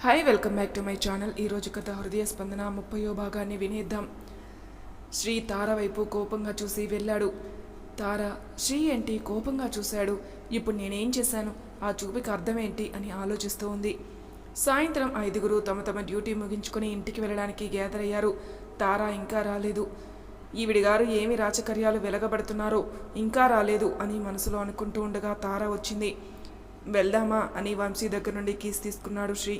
Hi welcome back to my channel ఈరోజు కథ హృదయ స్పందన ముప్పయో భాగాన్ని వినేద్దాం. శ్రీ తార వైపు కోపంగా చూసి వెళ్ళాడు. తార శ్రీ ఏంటి కోపంగా చూశాడు? ఇప్పుడు నేనేం చేశాను? ఆ చూపుకి అర్థమేంటి అని ఆలోచిస్తూ ఉంది. సాయంత్రం ఐదుగురు తమ తమ డ్యూటీ ముగించుకొని ఇంటికి వెళ్ళడానికి గ్యాదర్ అయ్యారు తార ఇంకా రాలేదు. ఈవిడి గారు ఏమి రాచకర్యాలు వెలగబడుతున్నారో ఇంకా రాలేదు అని మనసులో అనుకుంటూ ఉండగా తార వచ్చింది. వెళ్దామా అని వంశీ దగ్గర నుండి కీస్ తీసుకున్నాడు శ్రీ.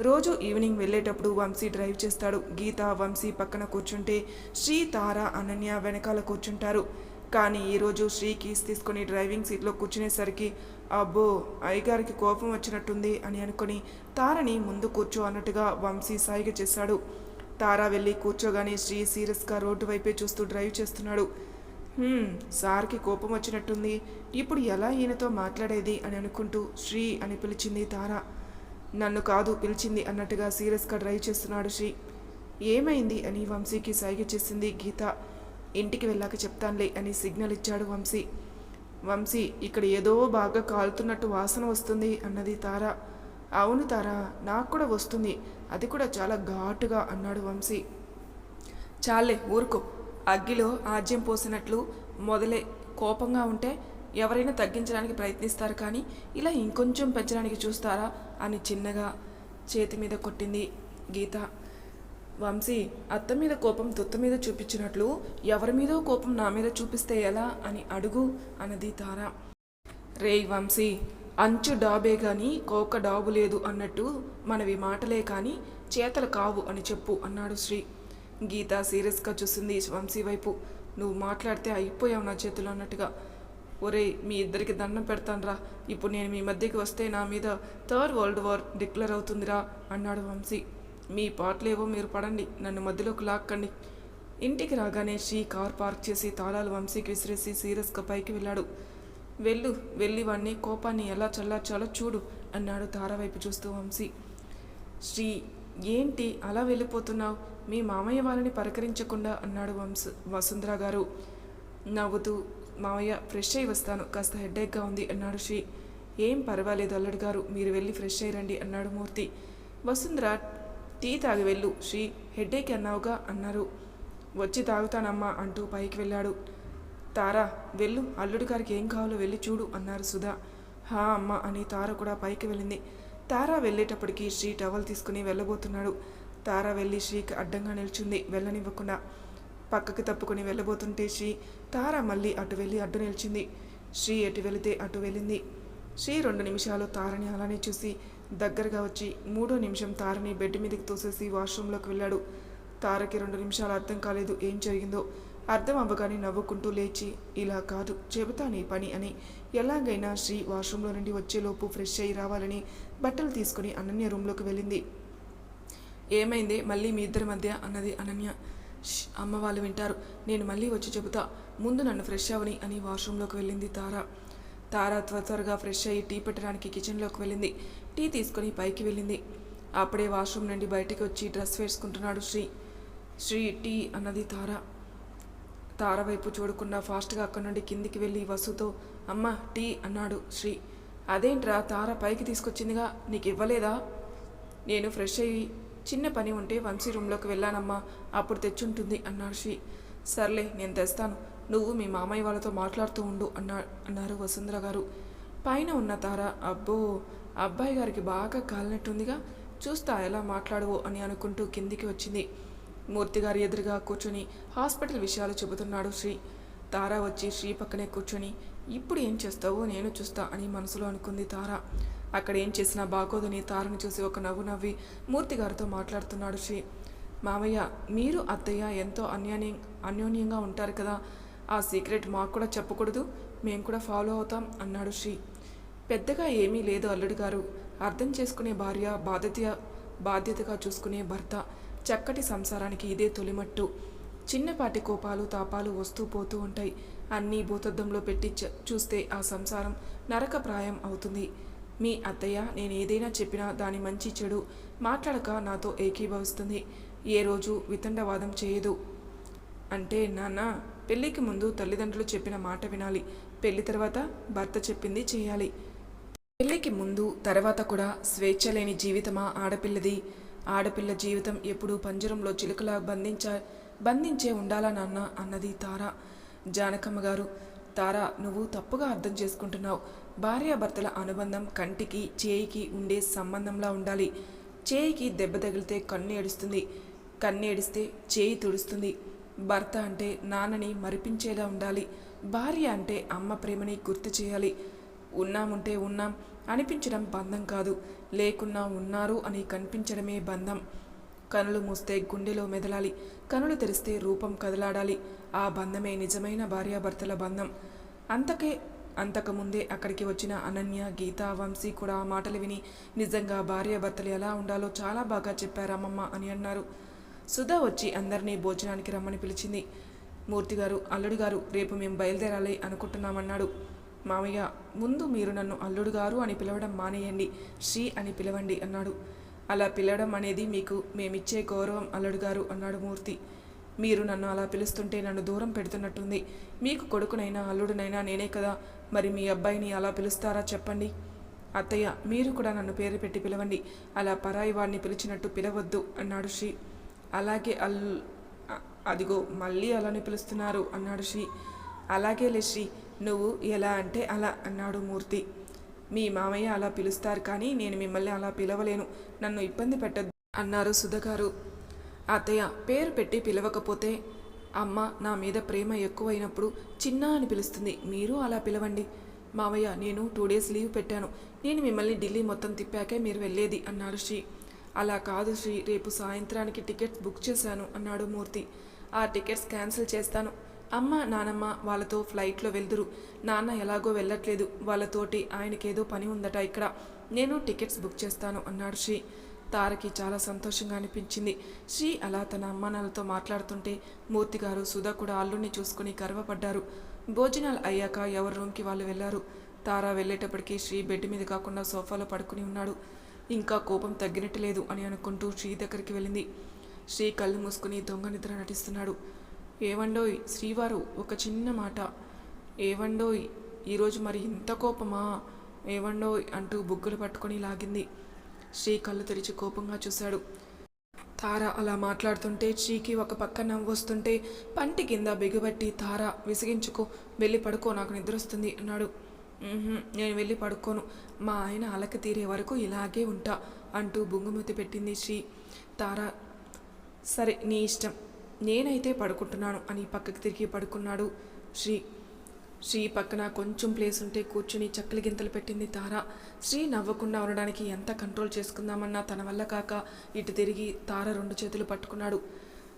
రోజు ఈవినింగ్ వెళ్ళేటప్పుడు వంశీ డ్రైవ్ చేస్తాడు. గీత వంశీ పక్కన కూర్చుంటే శ్రీ తార అనన్య వెనకాల కూర్చుంటారు. కానీ ఈరోజు శ్రీ కీస్ తీసుకుని డ్రైవింగ్ సీట్లో కూర్చునేసరికి అబ్బో అయ్యగారికి కోపం వచ్చినట్టుంది అని అనుకుని తారని ముందు కూర్చో అన్నట్టుగా వంశీ సాయిగ చేశాడు. తార వెళ్ళి కూర్చోగానే శ్రీ సీరియస్గా రోడ్డు వైపే చూస్తూ డ్రైవ్ చేస్తున్నాడు. సార్కి కోపం వచ్చినట్టుంది. ఇప్పుడు ఎలా ఈయనతో మాట్లాడేది? అని అనుకుంటూ శ్రీ అని పిలిచింది తార. నన్ను కాదు పిలిచింది అన్నట్టుగా సీరియస్గా డ్రైవ్ చేస్తున్నాడు శ్రీ. ఏమైంది అని వంశీకి సైగ చేసింది గీత. ఇంటికి వెళ్ళాక చెప్తానులే అని సిగ్నల్ ఇచ్చాడు వంశీ. వంశీ ఇక్కడ ఏదో బాగా కాలుతున్నట్టు వాసన వస్తుంది అన్నది తార. అవును తార నాకు కూడా వస్తుంది. అది కూడా చాలా ఘాటుగా అన్నాడు వంశీ. చాలే ఊరుకో. అగ్గిలో ఆజ్యం పోసినట్లు మొదలే కోపంగా ఉంటే ఎవరైనా తగ్గించడానికి ప్రయత్నిస్తారు కానీ ఇలా ఇంకొంచెం పెంచడానికి చూస్తారా అని చిన్నగా చేతి మీద కొట్టింది గీత. వంశీ అత్త మీద కోపం తుత్త మీద చూపించినట్లు ఎవరి మీదో కోపం నా మీద చూపిస్తే ఎలా అని అడుగు అన్నది తార. రేయ్ వంశీ అంచు డాబే కానీ కోక డాబు లేదు అన్నట్టు మనవి మాటలే కానీ చేతలు కావు అని చెప్పు అన్నాడు శ్రీ. గీత సీరియస్గా చూసింది వంశీ వైపు. నువ్వు మాట్లాడితే అయిపోయావు నా చేతిలో అన్నట్టుగా. ఒరేయ్ మీ ఇద్దరికి దండం పెడతానురా. ఇప్పుడు నేను మీ మధ్యకి వస్తే నా మీద థర్డ్ వరల్డ్ వార్ డిక్లేర్ అవుతుందిరా అన్నాడు వంశీ. మీ పాటలేవో మీరు పడండి నన్ను మధ్యలోకి లాక్కండి. ఇంటికి రాగానే శ్రీ కార్ పార్క్ చేసి తాళాలు వంశీకి విసిరేసి సీరియస్గా పైకి వెళ్ళాడు. వెళ్ళు వెళ్ళి వాడిని కోపాన్ని ఎలా చల్లార్చాలో చూడు అన్నాడు తార వైపు చూస్తూ వంశీ. శ్రీ ఏంటి అలా వెళ్ళిపోతున్నావు? మీ మామయ్య వాళ్ళని పలకరించకుండా అన్నాడు వంశ వసుంధర గారు. నవ్వుతూ మామయ్య ఫ్రెష్ అయ్యి వస్తాను. కాస్త హెడేక్గా ఉంది అన్నాడు శ్రీ. ఏం పర్వాలేదు అల్లుడు గారు మీరు వెళ్ళి ఫ్రెష్ అయ్యి రండి అన్నాడు మూర్తి. వసుంధర టీ తాగి వెళ్ళు శ్రీ. హెడేక్ అన్నావుగా అన్నారు. వచ్చి తాగుతానమ్మా అంటూ పైకి వెళ్ళాడు. తారా వెళ్ళు. అల్లుడు గారికి ఏం కావాలో వెళ్ళి చూడు అన్నారు సుధా. హా అమ్మ అని తార కూడా పైకి వెళ్ళింది. తారా వెళ్ళేటప్పటికి శ్రీ టవల్ తీసుకుని వెళ్ళబోతున్నాడు. తార వెళ్ళి శ్రీకి అడ్డంగా నిల్చుంది. వెళ్ళనివ్వకుండా పక్కకి తప్పుకొని వెళ్ళబోతుంటే శ్రీ తార మళ్ళీ అటు వెళ్ళి అడ్డు నిలిచింది. శ్రీ ఎటు వెళితే అటు వెళ్ళింది. శ్రీ రెండు నిమిషాలు తారని అలానే చూసి దగ్గరగా వచ్చి మూడో నిమిషం తారని బెడ్ మీదకి తోసేసి వాష్రూంలోకి వెళ్ళాడు. తారకి రెండు నిమిషాలు అర్థం కాలేదు ఏం జరిగిందో. అర్థం అవ్వగానే నవ్వుకుంటూ లేచి ఇలా కాదు చెబుతా నీ పని అని ఎలాగైనా శ్రీ వాష్రూంలో నుండి వచ్చేలోపు ఫ్రెష్ అయ్యి రావాలని బట్టలు తీసుకుని అనన్య రూమ్లోకి వెళ్ళింది. ఏమైంది? మళ్ళీ మీ ఇద్దరి మధ్య? అన్నది అనన్య. అమ్మ వాళ్ళు వింటారు. నేను మళ్ళీ వచ్చి చెబుతా. ముందు నన్ను ఫ్రెష్ అవని అని వాష్రూంలోకి వెళ్ళింది తార. తార త్వర త్వరగా ఫ్రెష్ అయ్యి టీ పెట్టడానికి కిచెన్లోకి వెళ్ళింది. టీ తీసుకొని పైకి వెళ్ళింది. అప్పుడే వాష్రూమ్ నుండి బయటికి వచ్చి డ్రెస్ వేసుకుంటున్నాడు శ్రీ. శ్రీ టీ అన్నది తార. తార వైపు చూడకుండా ఫాస్ట్గా అక్కడి నుండి కిందికి వెళ్ళి వసుతో అమ్మ టీ అన్నాడు శ్రీ. అదేంట్రా తార పైకి తీసుకొచ్చిందిగా? నీకు ఇవ్వలేదా నేను ఫ్రెష్ అయ్యి చిన్న పని ఉంటే వంశీ రూమ్లోకి వెళ్ళానమ్మా అప్పుడు తెచ్చుంటుంది అన్నాడు శ్రీ సర్లే నేను తెస్తాను. నువ్వు మీ మామయ్య వాళ్ళతో మాట్లాడుతూ ఉండు అన్నా అన్నారు వసుంధర గారు. పైన ఉన్న తార అబ్బో అబ్బాయి గారికి బాగా కాలినట్టుందిగా. చూస్తా ఎలా మాట్లాడవో అని అనుకుంటూ కిందికి వచ్చింది. మూర్తి గారి ఎదురుగా కూర్చొని హాస్పిటల్ విషయాలు చెబుతున్నాడు శ్రీ. తార వచ్చి శ్రీ పక్కనే కూర్చొని ఇప్పుడు ఏం చేస్తావో? నేను చూస్తా అని మనసులో అనుకుంది తార. అక్కడ ఏం చేసినా బాగోదని తారని చూసి ఒక నవ్వు నవ్వి మూర్తి గారితో మాట్లాడుతున్నాడు శ్రీ. మామయ్య మీరు అత్తయ్య ఎంతో అన్యోన్యం అన్యోన్యంగా ఉంటారు కదా. ఆ సీక్రెట్ మాకు కూడా చెప్పకూడదు. మేము కూడా ఫాలో అవుతాం అన్నాడు శ్రీ. పెద్దగా ఏమీ లేదు అల్లుడు గారు. అర్థం చేసుకునే భార్య బాధ్యత బాధ్యతగా చూసుకునే భర్త. చక్కటి సంసారానికి ఇదే తొలిమట్టు. చిన్నపాటి కోపాలు తాపాలు వస్తూ పోతూ ఉంటాయి. అన్నీ భూతద్దంలో పెట్టి చ- చూస్తే ఆ సంసారం నరకప్రాయం అవుతుంది. మీ అత్తయ్య నేను ఏదైనా చెప్పినా దాని మంచి చెడు మాట్లాడక నాతో ఏకీభవిస్తుంది. ఏ రోజు వితండవాదం చేయదు. అంటే నాన్న పెళ్ళికి ముందు తల్లిదండ్రులు చెప్పిన మాట వినాలి. పెళ్ళి తర్వాత భర్త చెప్పింది చేయాలి. పెళ్ళికి ముందు తర్వాత కూడా స్వేచ్ఛ లేని జీవితమా ఆడపిల్లది? ఆడపిల్ల జీవితం ఎప్పుడూ పంజరంలో చిలుకలా బంధించ బంధించే ఉండాలా నాన్న? అన్నది తార. జానకమ్మ గారు తారా నువ్వు తప్పుగా అర్థం చేసుకుంటున్నావు. భార్యాభర్తల అనుబంధం కంటికి చేయికి ఉండే సంబంధంలా ఉండాలి. చేయికి దెబ్బ తగిలితే కన్ను ఏడుస్తుంది. కన్ను ఏడిస్తే చేయి తుడుస్తుంది. భర్త అంటే నాన్నని మరిపించేలా ఉండాలి. భార్య అంటే అమ్మ ప్రేమని గుర్తు చేయాలి. ఉన్నాముంటే ఉన్నాం అనిపించడం బంధం కాదు. లేకున్నా ఉన్నారు అని కనిపించడమే బంధం. కనులు మూస్తే గుండెలో మెదలాలి. కనులు తెరిస్తే రూపం కదలాడాలి. ఆ బంధమే నిజమైన భార్యాభర్తల బంధం. అంతకే అంతకుముందే అక్కడికి వచ్చిన అనన్య గీత వంశీ కూడా ఆ మాటలు విని నిజంగా భార్యాభర్తలు ఎలా ఉండాలో చాలా బాగా చెప్పారమ్మమ్మ అని అన్నారు. సుధా వచ్చి అందరినీ భోజనానికి రమ్మని పిలిచింది. మూర్తి గారు అల్లుడు గారు రేపు మేము బయలుదేరాలి అనుకుంటున్నామన్నాడు. మామయ్య ముందు మీరు నన్ను అల్లుడు గారు అని పిలవడం మానేయండి శ్రీ అని పిలవండి అన్నాడు. అలా పిలవడం అనేది మీకు మేమిచ్చే గౌరవం అల్లుడు గారు అన్నాడు మూర్తి. మీరు నన్ను అలా పిలుస్తుంటే నన్ను దూరం పెడుతున్నట్టుంది. మీకు కొడుకునైనా అల్లుడునైనా నేనే కదా. మరి మీ అబ్బాయిని అలా పిలుస్తారా చెప్పండి. అత్తయ్య మీరు కూడా నన్ను పేరు పెట్టి పిలవండి. అలా పరాయి వాడిని పిలిచినట్టు పిలవద్దు అన్నాడు శ్రీ. అలాగే అల్ అదిగో మళ్ళీ అలానే పిలుస్తున్నారు అన్నాడు శ్రీ. అలాగే లేశ్రీ నువ్వు ఎలా అంటే అలా అన్నాడు మూర్తి. మీ మామయ్య అలా పిలుస్తారు కానీ నేను మిమ్మల్ని అలా పిలవలేను. నన్ను ఇబ్బంది పెట్టద్దు అన్నారు సుధగారు. అత్తయ్య పేరు పెట్టి పిలవకపోతే అమ్మ నా మీద ప్రేమ ఎక్కువైనప్పుడు చిన్న అని పిలుస్తుంది. మీరు అలా పిలవండి. మావయ్య నేను టూ డేస్ లీవ్ పెట్టాను. నేను మిమ్మల్ని ఢిల్లీ మొత్తం తిప్పాకే మీరు వెళ్ళేది అన్నాడు శ్రీ. అలా కాదు శ్రీ రేపు సాయంత్రానికి టికెట్స్ బుక్ చేశాను అన్నాడు మూర్తి. ఆ టికెట్స్ క్యాన్సిల్ చేస్తాను. అమ్మ నానమ్మ వాళ్ళతో ఫ్లైట్లో వెళ్దురు. నాన్న ఎలాగో వెళ్ళట్లేదు. వాళ్ళతోటి ఆయనకేదో పని ఉందట ఇక్కడ. నేను టికెట్స్ బుక్ చేస్తాను అన్నాడు శ్రీ. తారకి చాలా సంతోషంగా అనిపించింది. శ్రీ అలా తన అమ్మానాలతో మాట్లాడుతుంటే మూర్తి గారు సుధా కూడా అల్లుడిని చూసుకుని గర్వపడ్డారు. భోజనాలు అయ్యాక ఎవరి రూమ్కి వాళ్ళు వెళ్ళారు తార వెళ్ళేటప్పటికీ శ్రీ బెడ్ మీద కాకుండా సోఫాలో పడుకుని ఉన్నాడు. ఇంకా కోపం తగ్గినట్టు లేదు అని అనుకుంటూ శ్రీ దగ్గరికి వెళ్ళింది. శ్రీ కళ్ళు మూసుకుని దొంగ నిద్ర నటిస్తున్నాడు. ఏవండోయ్ శ్రీవారు ఒక చిన్న మాట. ఏవండోయ్ ఈరోజు మరి ఇంత కోపమా? ఏవండోయ్ అంటూ బుగ్గలు పట్టుకొని లాగింది. శ్రీ కళ్ళు తెరిచి కోపంగా చూశాడు. తార అలా మాట్లాడుతుంటే శ్రీకి ఒక పక్క నవ్వు వస్తుంటే పంటి కింద బిగుబట్టి తార విసిగించుకో వెళ్ళి పడుకో నాకు నిద్ర వస్తుంది అన్నాడు నేను వెళ్ళి పడుకోను. మా ఆయన అలక తీరే వరకు ఇలాగే ఉంటా అంటూ బుంగుమతి పెట్టింది శ్రీ. తార సరే నీ ఇష్టం. నేనైతే పడుకుంటున్నాను అని పక్కకి తిరిగి పడుకున్నాడు శ్రీ. శ్రీ పక్కన కొంచెం ప్లేస్ ఉంటే కూర్చుని చక్కలి గింతలు పెట్టింది తార. శ్రీ నవ్వకుండా ఉండడానికి ఎంత కంట్రోల్ చేసుకుందామన్నా తన వల్ల కాక ఇటు తిరిగి తార రెండు చేతులు పట్టుకున్నాడు.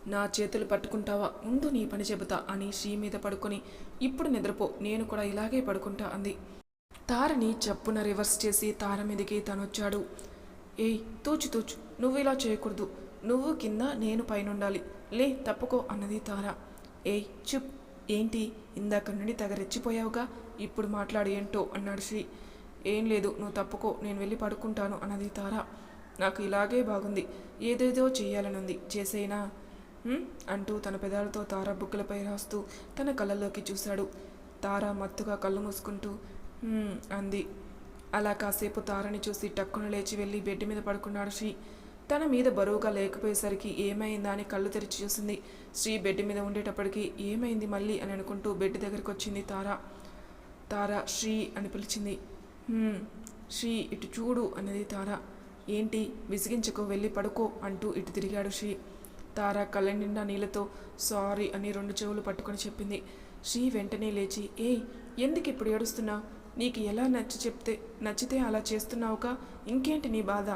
నా చేతులు పట్టుకుంటావా? ఉండు నీ పని చెబుతా అని శ్రీ మీద పడుకొని ఇప్పుడు నిద్రపో నేను కూడా ఇలాగే పడుకుంటా అంది. తారని చప్పున రివర్స్ చేసి తార మీదకి తనొచ్చాడు. ఏయ్ తూచు తూచు నువ్వు ఇలా చేయకూడదు. నువ్వు కింద నేను పైనుండాలి. లే తప్పుకో అన్నది తార. ఏయ్ చుప్. ఏంటి ఇందాక నుండి తగరెచ్చిపోయావుగా ఇప్పుడు మాట్లాడు ఏంటో అన్నాడు శ్రీ. ఏం లేదు నువ్వు తప్పుకో నేను వెళ్ళి పడుకుంటాను అన్నది తార. నాకు ఇలాగే బాగుంది. ఏదేదో చేయాలనుంది చేసేనా? అంటూ తన పెదాలతో తార బుక్కులపై రాస్తూ తన కళ్ళల్లోకి చూశాడు. తార మత్తుగా కళ్ళు మూసుకుంటూ అంది. అలా కాసేపు తారని చూసి టక్కున లేచి వెళ్ళి బెడ్ మీద పడుకున్నాడు శ్రీ. తన మీద బరువుగా లేకపోయేసరికి ఏమైందా అని కళ్ళు తెరిచి చూసింది. శ్రీ బెడ్ మీద ఉండేటప్పటికి ఏమైంది మళ్ళీ అని అనుకుంటూ బెడ్ దగ్గరికి వచ్చింది తార. తార శ్రీ అని పిలిచింది. శ్రీ ఇటు చూడు అన్నది తార. ఏంటి విసిగించకు వెళ్ళి పడుకో అంటూ ఇటు తిరిగాడు శ్రీ. తార కళ్ళ నిండా నీళ్ళతో సారీ అని రెండు చెవులు పట్టుకొని చెప్పింది. శ్రీ వెంటనే లేచి ఏయ్ ఎందుకు ఇప్పుడు ఏడుస్తున్నావు నీకు ఎలా నచ్చి చెప్తే నచ్చితే అలా చేస్తున్నావుగా? ఇంకేంటి నీ బాధ?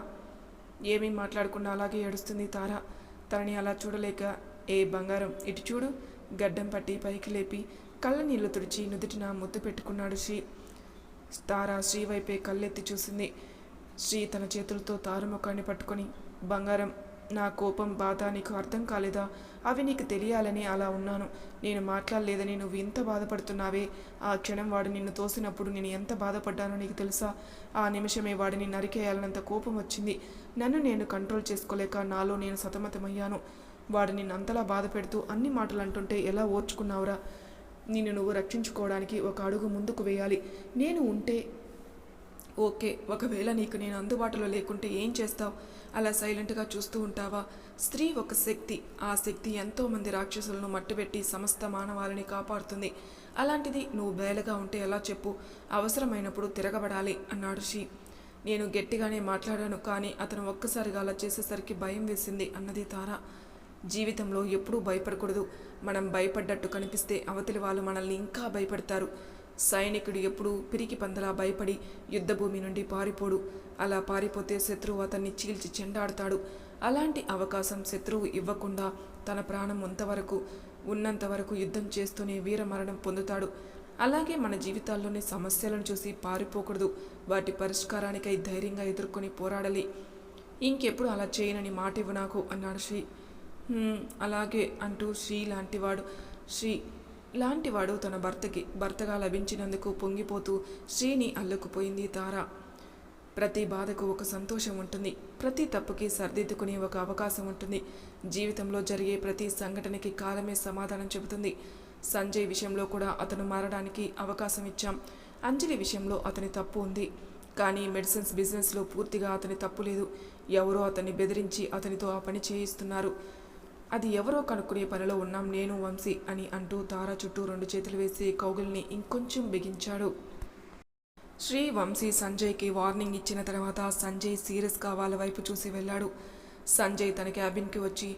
ఏమీ మాట్లాడకుండా అలాగే ఏడుస్తుంది తార. తనని అలా చూడలేక ఏ బంగారం ఇటు చూడు. గడ్డం పట్టి పైకి లేపి కళ్ళ నీళ్ళు తుడిచి నుదుటిన ముద్దు పెట్టుకున్నాడు శ్రీ. తార శ్రీ వైపే కళ్ళెత్తి చూసింది. శ్రీ తన చేతులతో తారు ముఖాన్ని పట్టుకొని బంగారం నా కోపం బాధ నీకు అర్థం కాలేదా? అవి నీకు తెలియాలని అలా ఉన్నాను. నేను మాట్లాడలేదని నువ్వు ఇంత బాధపడుతున్నావే. ఆ క్షణం వాడు నిన్ను తోసినప్పుడు నేను ఎంత బాధపడ్డానో నీకు తెలుసా? ఆ నిమిషమే వాడిని నరికేయాలన్నంత కోపం వచ్చింది. నన్ను నేను కంట్రోల్ చేసుకోలేక నాలో నేను సతమతమయ్యాను. వాడు నిన్ను అంతలా బాధ పెడుతూ అన్ని మాటలు అంటుంటే ఎలా ఓర్చుకున్నావురా? నిన్ను నువ్వు రక్షించుకోవడానికి ఒక అడుగు ముందుకు వేయాలి. నేను ఉంటే ఓకే ఒకవేళ నీకు నేను అందుబాటులో లేకుంటే ఏం చేస్తావు? అలా సైలెంట్గా చూస్తూ ఉంటావా? స్త్రీ ఒక శక్తి. ఆ శక్తి ఎంతోమంది రాక్షసులను మట్టుబెట్టి సమస్త మానవాళిని కాపాడుతుంది. అలాంటిది నువ్వు బేలగా ఉంటే ఎలా చెప్పు? అవసరమైనప్పుడు తిరగబడాలి అన్నాడు షీ. నేను గట్టిగానే మాట్లాడాను కానీ అతను ఒక్కసారిగా అలా చేసేసరికి భయం వేసింది అన్నది తార. జీవితంలో ఎప్పుడూ భయపడకూడదు. మనం భయపడ్డట్టు కనిపిస్తే అవతలి వాళ్ళు మనల్ని ఇంకా భయపడతారు. సైనికుడు ఎప్పుడూ పిరికి పందలా భయపడి యుద్ధభూమి నుండి పారిపోడు. అలా పారిపోతే శత్రువు అతన్ని చీల్చి చెండాడుతాడు. అలాంటి అవకాశం శత్రువు ఇవ్వకుండా తన ప్రాణం అంతవరకు ఉన్నంత వరకు యుద్ధం చేస్తూనే వీరమరణం పొందుతాడు. అలాగే మన జీవితాల్లోని సమస్యలను చూసి పారిపోకూడదు. వాటి పరిష్కారానికై ధైర్యంగా ఎదుర్కొని పోరాడాలి. ఇంకెప్పుడు అలా చేయనని మాట ఇవ్వు నాకు అన్నాడు శ్రీ. అలాగే అంటూ శ్రీ లాంటివాడు శ్రీ లాంటివాడు తన భర్తకి భర్తగా లభించినందుకు పొంగిపోతూ శ్రీని అల్లుకుపోయింది తార. ప్రతి బాధకు ఒక సంతోషం ఉంటుంది. ప్రతి తప్పుకి సర్దిద్దుకునే ఒక అవకాశం ఉంటుంది. జీవితంలో జరిగే ప్రతి సంఘటనకి కాలమే సమాధానం చెబుతుంది. సంజయ్ విషయంలో కూడా అతను మారడానికి అవకాశం ఇచ్చాం. అంజలి విషయంలో అతని తప్పు ఉంది. కానీ మెడిసిన్స్ బిజినెస్లో పూర్తిగా అతని తప్పు లేదు. ఎవరో అతన్ని బెదిరించి అతనితో ఆ పని చేయిస్తున్నారు. అది ఎవరో కనుక్కునే పనిలో ఉన్నాం నేను వంశీ అని అంటూ తారా చుట్టూ రెండు చేతులు వేసి కౌగిల్ని ఇంకొంచెం బిగించాడు. శ్రీ వంశీ సంజయ్కి వార్నింగ్ ఇచ్చిన తర్వాత సంజయ్ సీరియస్గా వాళ్ళ వైపు చూసి వెళ్ళాడు. సంజయ్ తన క్యాబిన్కి వచ్చి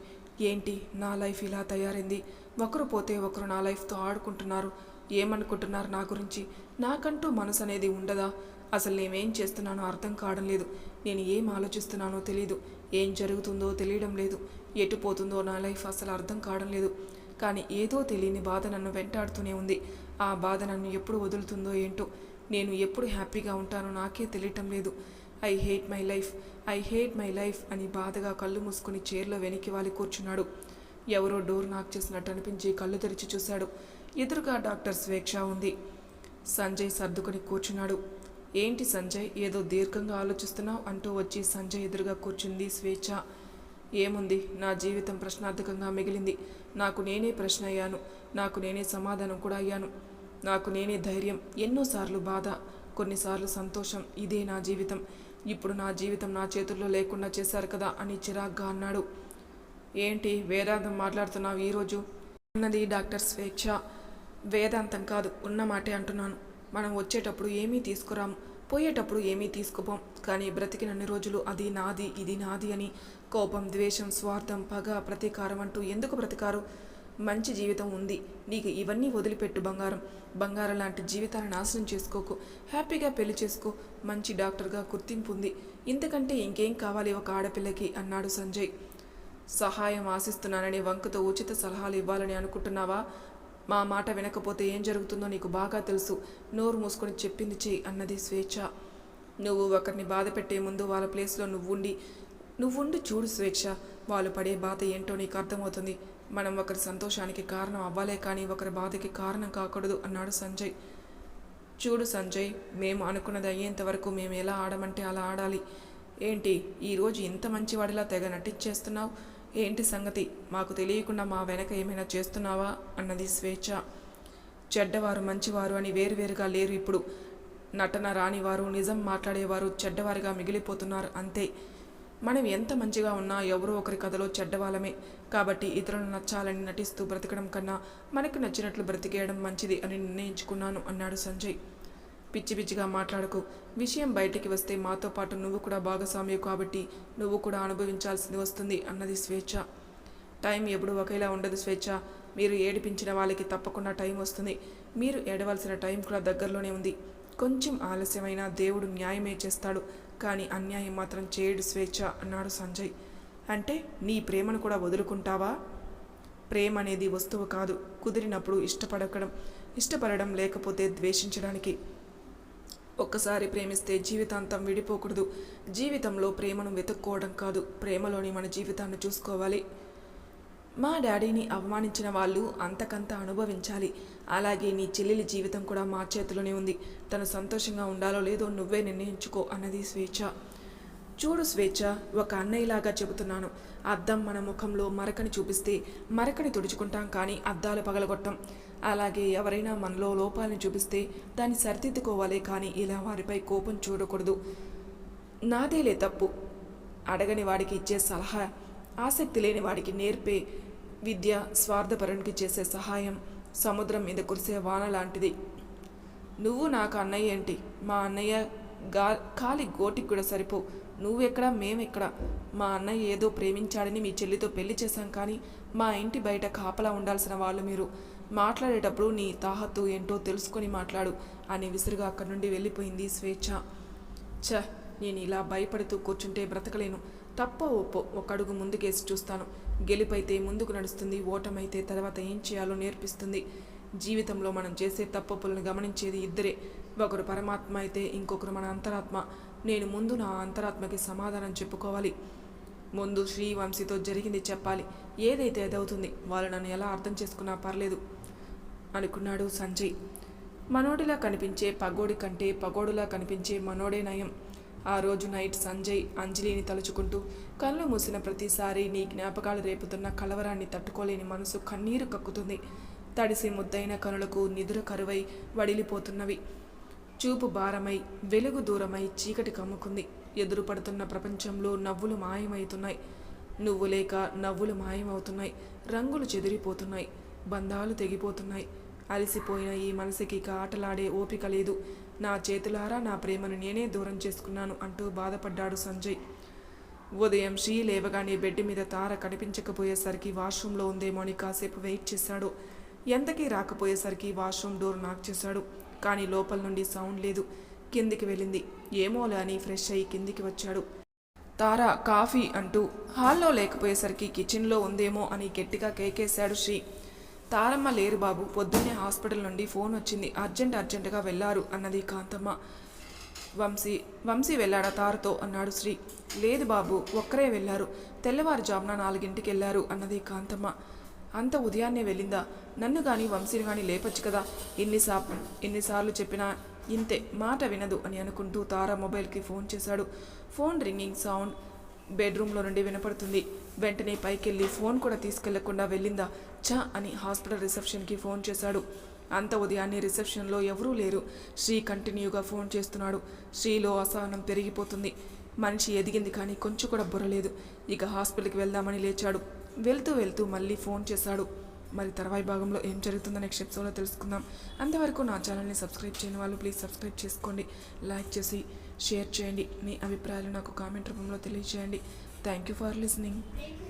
ఏంటి నా లైఫ్ ఇలా తయారైంది. ఒకరు పోతే ఒకరు నా లైఫ్తో ఆడుకుంటున్నారు. ఏమనుకుంటున్నారు నా గురించి? నాకంటూ మనసు అనేది ఉండదా? అసలు నేనేం చేస్తున్నానో అర్థం కావడం లేదు. నేను ఏం ఆలోచిస్తున్నానో తెలియదు ఏం జరుగుతుందో తెలియడం లేదు. ఎటు పోతుందో నా లైఫ్ అసలు అర్థం కావడం లేదు. కానీ ఏదో తెలియని బాధ నన్ను వెంటాడుతూనే ఉంది. ఆ బాధ నన్ను ఎప్పుడు వదులుతుందో ఏంటో నేను ఎప్పుడు హ్యాపీగా ఉంటానో నాకే తెలియటం లేదు. I hate my life I hate my life అని బాధగా కళ్ళు మూసుకుని చైర్లో వెనక్కి వాలి కూర్చున్నాడు. ఎవరో డోర్ నాక్ చేసినట్టు అనిపించి కళ్ళు తెరిచి చూశాడు. ఎదురుగా డాక్టర్ స్వేచ్ఛ ఉంది. సంజయ్ సర్దుకొని కూర్చున్నాడు. ఏంటి సంజయ్ ఏదో దీర్ఘంగా ఆలోచిస్తున్నావు అంటూ వచ్చి సంజయ్ ఎదురుగా కూర్చుంది స్వేచ్ఛ. ఏముంది? నా జీవితం ప్రశ్నార్థకంగా మిగిలింది. నాకు నేనే ప్రశ్న అయ్యాను. నాకు నేనే సమాధానం కూడా అయ్యాను. నాకు నేనే ధైర్యం ఎన్నోసార్లు బాధ కొన్నిసార్లు సంతోషం. ఇదే నా జీవితం. ఇప్పుడు నా జీవితం నా చేతుల్లో లేకుండా చేశారు కదా అని చిరాగ్గా అన్నాడు. ఏంటి వేదాంతం మాట్లాడుతున్నావు ఈరోజు? అన్నది డాక్టర్ స్వేచ్ఛ. వేదాంతం కాదు ఉన్న మాటే అంటున్నాను. మనం వచ్చేటప్పుడు ఏమీ తీసుకురాము పోయేటప్పుడు ఏమీ తీసుకుపోం. కానీ బ్రతికినన్ని రోజులు అది నాది ఇది నాది అని కోపం ద్వేషం స్వార్థం పగ ప్రతీకారం అంటూ ఎందుకు బ్రతికారు? మంచి జీవితం ఉంది. నీకు ఇవన్నీ వదిలిపెట్టు బంగారం. బంగారం లాంటి జీవితాన్ని నాశనం చేసుకోకు. హ్యాపీగా పెళ్ళి చేసుకో. మంచి డాక్టర్గా గుర్తింపు ఉంది ఇంతకంటే ఇంకేం కావాలి ఒక ఆడపిల్లకి? అన్నాడు సంజయ్. సహాయం ఆశిస్తున్నానని వంకతో ఉచిత సలహాలు ఇవ్వాలని అనుకుంటున్నావా? మా మాట వినకపోతే ఏం జరుగుతుందో నీకు బాగా తెలుసు. నోరు మూసుకొని చెప్పింది చెయ్యి అన్నది స్వేచ్ఛ. నువ్వు ఒకరిని బాధ పెట్టే ముందు వాళ్ళ ప్లేస్లో నువ్వుండి నువ్వుండి చూడు స్వేచ్ఛ. వాళ్ళు పడే బాధ ఏంటో నీకు అర్థమవుతుంది. మనం ఒకరి సంతోషానికి కారణం అవ్వాలే కానీ ఒకరి బాధకి కారణం కాకూడదు అన్నాడు సంజయ్. చూడు సంజయ్ మేము అనుకున్నది అయ్యేంత వరకు మేము ఎలా ఆడమంటే అలా ఆడాలి. ఏంటి ఈరోజు ఇంత మంచివాడిలా తెగ నటించేస్తున్నావు? ఏంటి సంగతి? మాకు తెలియకుండా మా వెనక ఏమైనా చేస్తున్నావా? అన్నది స్వేచ్ఛ. చెడ్డవారు మంచివారు అని వేరువేరుగా లేరు ఇప్పుడు. నటన రానివారు నిజం మాట్లాడేవారు చెడ్డవారిగా మిగిలిపోతున్నారు అంతే. మనం ఎంత మంచిగా ఉన్నా ఎవరో ఒకరి కథలో చెడ్డవాళ్ళమే. కాబట్టి ఇతరులను నచ్చాలని నటిస్తూ బ్రతకడం కన్నా మనకు నచ్చినట్లు బ్రతికేయడం మంచిది అని నిర్ణయించుకున్నాను అన్నాడు సంజయ్. పిచ్చి పిచ్చిగా మాట్లాడకు. విషయం బయటికి వస్తే మాతో పాటు నువ్వు కూడా భాగస్వామ్యం కాబట్టి నువ్వు కూడా అనుభవించాల్సింది వస్తుంది అన్నది స్వేచ్ఛ. టైం ఎప్పుడు ఒకేలా ఉండదు స్వేచ్ఛ. మీరు ఏడిపించిన వాళ్ళకి తప్పకుండా టైం వస్తుంది. మీరు ఏడవలసిన టైం కూడా దగ్గరలోనే ఉంది. కొంచెం ఆలస్యమైన దేవుడు న్యాయమే చేస్తాడు. కానీ అన్యాయం మాత్రం చేయడు స్వేచ్ఛ అన్నాడు సంజయ్. అంటే నీ ప్రేమను కూడా వదులుకుంటావా? ప్రేమ అనేది వస్తువు కాదు కుదిరినప్పుడు ఇష్టపడకడం ఇష్టపడడం లేకపోతే ద్వేషించడానికి. ఒక్కసారి ప్రేమిస్తే జీవితాంతం విడిపోకూడదు. జీవితంలో ప్రేమను వెతుక్కోవడం కాదు ప్రేమలోని మన జీవితాన్ని చూసుకోవాలి. మా డాడీని అవమానించిన వాళ్ళు అంతకంత అనుభవించాలి. అలాగే నీ చెల్లెలి జీవితం కూడా మా చేతిలోనే ఉంది. తను సంతోషంగా ఉండాలో లేదో నువ్వే నిర్ణయించుకో అన్నది స్వేచ్ఛ. చూడు స్వేచ్ఛ ఒక అన్నయ్యలాగా చెబుతున్నాను. అద్దం మన ముఖంలో మరకని చూపిస్తే మరకని తుడుచుకుంటాం కానీ అద్దాలు పగలగొట్టం. అలాగే ఎవరైనా మనలో లోపాలను చూపిస్తే దాన్ని సరిదిద్దుకోవాలి కానీ ఇలా వారిపై కోపం చూడకూడదు. నాదేలే తప్పు. అడగని వాడికి ఇచ్చే సలహా ఆసక్తి లేని వాడికి నేర్పే విద్య స్వార్థపరునికి చేసే సహాయం సముద్రం మీద కురిసే వాన లాంటిది. నువ్వు నాకు అన్నయ్య ఏంటి? మా అన్నయ్య గా కాలి గోటికి కూడా సరిపో. నువ్వెక్కడ? మేమెక్కడ? మా అన్నయ్య ఏదో ప్రేమించాడని మీ చెల్లితో పెళ్ళి చేశాం కానీ మా ఇంటి బయట కాపలా ఉండాల్సిన వాళ్ళు మీరు. మాట్లాడేటప్పుడు నీ తాహత్తు ఏంటో తెలుసుకొని మాట్లాడు అని విసురుగా అక్కడి నుండి వెళ్ళిపోయింది స్వేచ్ఛ. ఛ! నేను ఇలా భయపడుతూ కూర్చుంటే బ్రతకలేను. తప్పో ఒప్పో ఒక అడుగు ముందుకేసి చూస్తాను. గెలుపైతే ముందుకు నడుస్తుంది ఓటమైతే తర్వాత ఏం చేయాలో నేర్పిస్తుంది. జీవితంలో మనం చేసే తప్పులను గమనించేది ఇద్దరే. ఒకరు పరమాత్మ అయితే ఇంకొకరు మన అంతరాత్మ. నేను ముందు నా అంతరాత్మకి సమాధానం చెప్పుకోవాలి. ముందు శ్రీవంశీతో జరిగింది చెప్పాలి. ఏదైతే అదవుతుంది వాళ్ళు నన్ను ఎలా అర్థం చేసుకున్నా పర్లేదు అనుకున్నాడు సంజయ్. మనోడిలా కనిపించే పగోడి కంటే పగోడులా కనిపించే మనోడే నయం. ఆ రోజు నైట్ సంజయ్ అంజలిని తలుచుకుంటూ కళ్ళు మూసిన ప్రతిసారి నీ జ్ఞాపకాలు రేపుతున్న కలవరాన్ని తట్టుకోలేని మనసు కన్నీరు కక్కుతుంది. తడిసి ముద్దైన కనులకు నిదుర కరువై వడిలిపోతున్నవి. చూపు భారమై వెలుగు దూరమై చీకటి కమ్ముకుంది. ఎదురుపడుతున్న ప్రపంచంలో నవ్వులు మాయమవుతున్నాయి నువ్వు లేక నవ్వులు మాయమవుతున్నాయి. రంగులు చెదిరిపోతున్నాయి. బంధాలు తెగిపోతున్నాయి. అలసిపోయిన ఈ మనసుకి ఇక ఆటలాడే ఓపిక లేదు. నా చేతులారా నా ప్రేమను నేనే దూరం చేసుకున్నాను అంటూ బాధపడ్డాడు సంజయ్. ఉదయం షీ లేవగానే బెడ్ మీద తార కనిపించకపోయేసరికి వాష్రూమ్లో ఉందేమో అని కాసేపు వెయిట్ చేశాడు. ఎంతకీ రాకపోయేసరికి వాష్రూమ్ డోర్ నాక్ చేశాడు. కానీ లోపల నుండి సౌండ్ లేదు. కిందికి వెళ్ళింది. ఏమోలే అని ఫ్రెష్ అయ్యి కిందికి వచ్చాడు. తార కాఫీ అంటూ హాల్లో లేకపోయేసరికి కిచెన్లో ఉందేమో అని గట్టిగా కేకేశాడు శ్రీ తారమ్మ లేరు బాబు. పొద్దున్నే హాస్పిటల్ నుండి ఫోన్ వచ్చింది. అర్జెంట్ అర్జెంటుగా వెళ్ళారు అన్నది కాంతమ్మ. వంశీ వంశీ వెళ్ళాడా తారతో? అన్నాడు శ్రీ. లేదు బాబు ఒక్కరే వెళ్ళారు తెల్లవారుజామున నాలుగింటికి వెళ్ళారు అన్నది కాంతమ్మ. అంత ఉదయాన్నే వెళ్ళిందా? నన్ను కానీ వంశీని కానీ లేపొచ్చు కదా? ఎన్నిసా ఎన్నిసార్లు చెప్పినా ఇంతే మాట వినదు అని అనుకుంటూ తార మొబైల్కి ఫోన్ చేశాడు. ఫోన్ రింగింగ్ సౌండ్ బెడ్రూమ్లో నుండి వినపడుతుంది. వెంటనే పైకెళ్ళి ఫోన్ కూడా తీసుకెళ్ళకుండా వెళ్ళిందా? చ అని హాస్పిటల్ రిసెప్షన్కి ఫోన్ చేశాడు. అంత ఉదయాన్నే రిసెప్షన్లో ఎవరూ లేరు. శ్రీ కంటిన్యూగా ఫోన్ చేస్తున్నాడు. శ్రీలో అసహనం పెరిగిపోతుంది. మనిషి ఎదిగింది కానీ కొంచెం కూడా బుర్రలేదు ఇక హాస్పిటల్కి వెళ్దామని లేచాడు. వెళ్తూ వెళ్తూ మళ్ళీ ఫోన్ చేశాడు. మరి తర్వాయి భాగంలో ఏం జరుగుతుందో నెక్స్ట్ ఎపిసోడ్లో తెలుసుకుందాం. అంతవరకు నా ఛానల్ని సబ్స్క్రైబ్ చేయని వాళ్ళు ప్లీజ్ సబ్స్క్రైబ్ చేసుకోండి. లైక్ చేసి షేర్ చేయండి. మీ అభిప్రాయాలు నాకు కామెంట్ రూపంలో తెలియజేయండి. Thank you for listening.